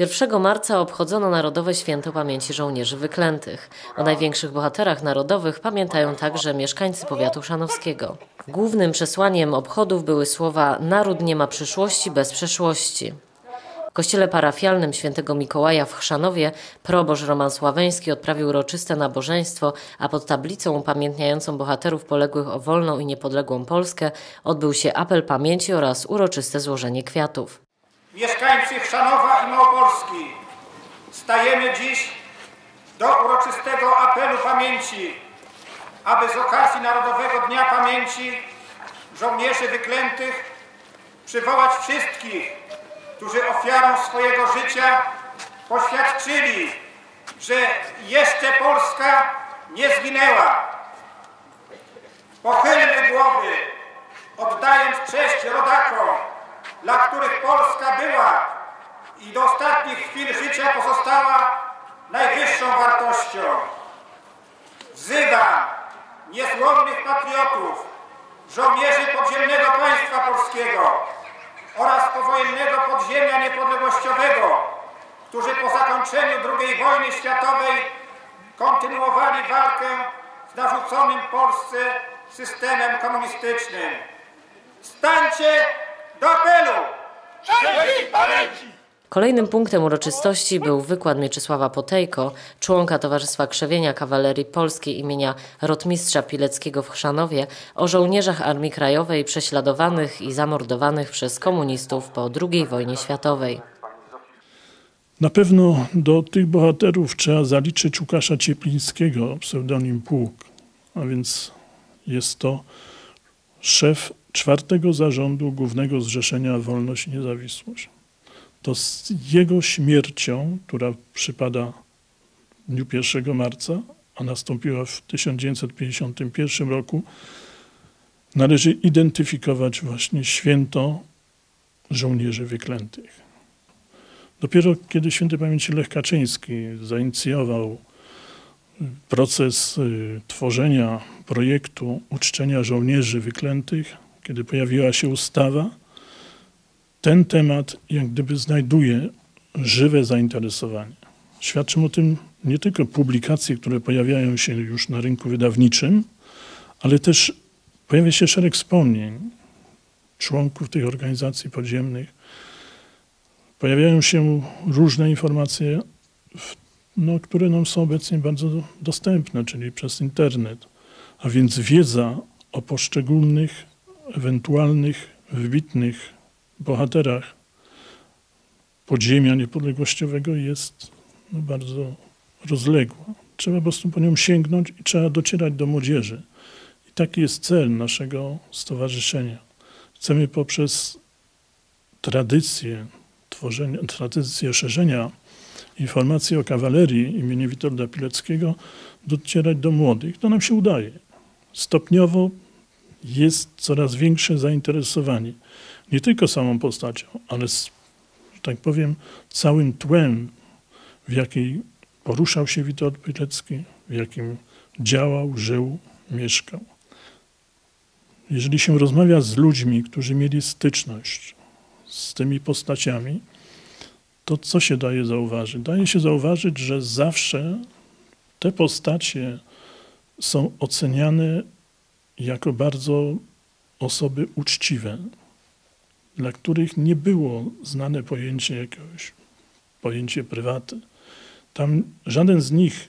1 marca obchodzono Narodowe Święto Pamięci Żołnierzy Wyklętych. O największych bohaterach narodowych pamiętają także mieszkańcy powiatu szanowskiego. Głównym przesłaniem obchodów były słowa Naród nie ma przyszłości bez przeszłości. W kościele parafialnym świętego Mikołaja w Chrzanowie proboszcz Roman Sławeński odprawił uroczyste nabożeństwo, a pod tablicą upamiętniającą bohaterów poległych o wolną i niepodległą Polskę odbył się apel pamięci oraz uroczyste złożenie kwiatów. Mieszkańcy Chrzanowa i Małopolski, stajemy dziś do uroczystego apelu pamięci, aby z okazji Narodowego Dnia Pamięci Żołnierzy Wyklętych przywołać wszystkich, którzy ofiarą swojego życia poświadczyli, że jeszcze Polska nie zginęła. Pochylmy głowy, oddając cześć rodakom, dla których Polska była i do ostatnich chwil życia pozostała najwyższą wartością. Wzywam niezłomnych patriotów, żołnierzy podziemnego państwa polskiego oraz powojennego podziemia niepodległościowego, którzy po zakończeniu II wojny światowej kontynuowali walkę z narzuconym Polsce systemem komunistycznym. Stańcie do apelu! Kolejnym punktem uroczystości był wykład Mieczysława Potejko, członka Towarzystwa Krzewienia Kawalerii Polskiej imienia Rotmistrza Pileckiego w Chrzanowie o żołnierzach Armii Krajowej prześladowanych i zamordowanych przez komunistów po II wojnie światowej. Na pewno do tych bohaterów trzeba zaliczyć Łukasza Cieplińskiego, pseudonim Pług, a więc jest to szef czwartego zarządu Głównego Zrzeszenia Wolność i Niezawisłość. To z jego śmiercią, która przypada w dniu 1 marca, a nastąpiła w 1951 roku, należy identyfikować właśnie święto żołnierzy wyklętych. Dopiero kiedy święty pamięci Lech Kaczyński zainicjował proces y, tworzenia projektu uczczenia żołnierzy wyklętych, kiedy pojawiła się ustawa, ten temat jak gdyby znajduje żywe zainteresowanie. Świadczą o tym nie tylko publikacje, które pojawiają się już na rynku wydawniczym, ale też pojawia się szereg wspomnień członków tych organizacji podziemnych. Pojawiają się różne informacje, no, które nam są obecnie bardzo dostępne, czyli przez internet. A więc wiedza o poszczególnych, ewentualnych, wybitnych bohaterach podziemia niepodległościowego jest no, bardzo rozległa. Trzeba po prostu po nią sięgnąć i trzeba docierać do młodzieży. I taki jest cel naszego stowarzyszenia. Chcemy poprzez tradycję tworzenia, tradycję szerzenia informacji o kawalerii imienia Witolda Pileckiego docierać do młodych. To nam się udaje. Stopniowo jest coraz większe zainteresowanie nie tylko samą postacią, ale z, że tak powiem, całym tłem, w jakiej poruszał się Witold Pilecki, w jakim działał, żył, mieszkał. Jeżeli się rozmawia z ludźmi, którzy mieli styczność z tymi postaciami, to co się daje zauważyć? Daje się zauważyć, że zawsze te postacie są oceniane jako bardzo osoby uczciwe, dla których nie było znane pojęcie jakiegoś, pojęcie prywaty. Tam żaden z nich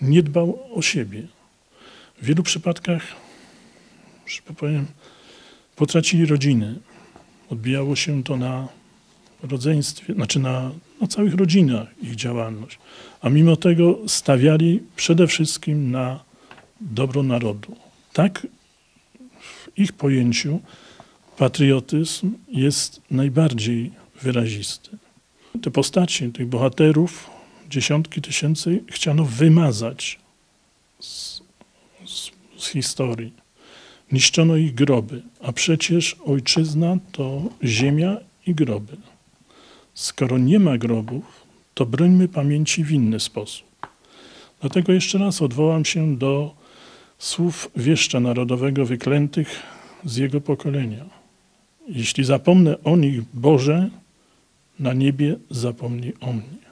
nie dbał o siebie. W wielu przypadkach, że powiem, potracili rodziny. Odbijało się to na rodzeństwie, znaczy na, na całych rodzinach ich działalność. A mimo tego stawiali przede wszystkim na dobro narodu. Tak w ich pojęciu patriotyzm jest najbardziej wyrazisty. Te postaci, tych bohaterów, dziesiątki tysięcy chciano wymazać z, z, z historii. Niszczono ich groby, a przecież ojczyzna to ziemia i groby. Skoro nie ma grobów, to brońmy pamięci w inny sposób. Dlatego jeszcze raz odwołam się do słów wieszcza narodowego wyklętych z jego pokolenia. Jeśli zapomnę o nich, Boże, na niebie zapomnij o mnie.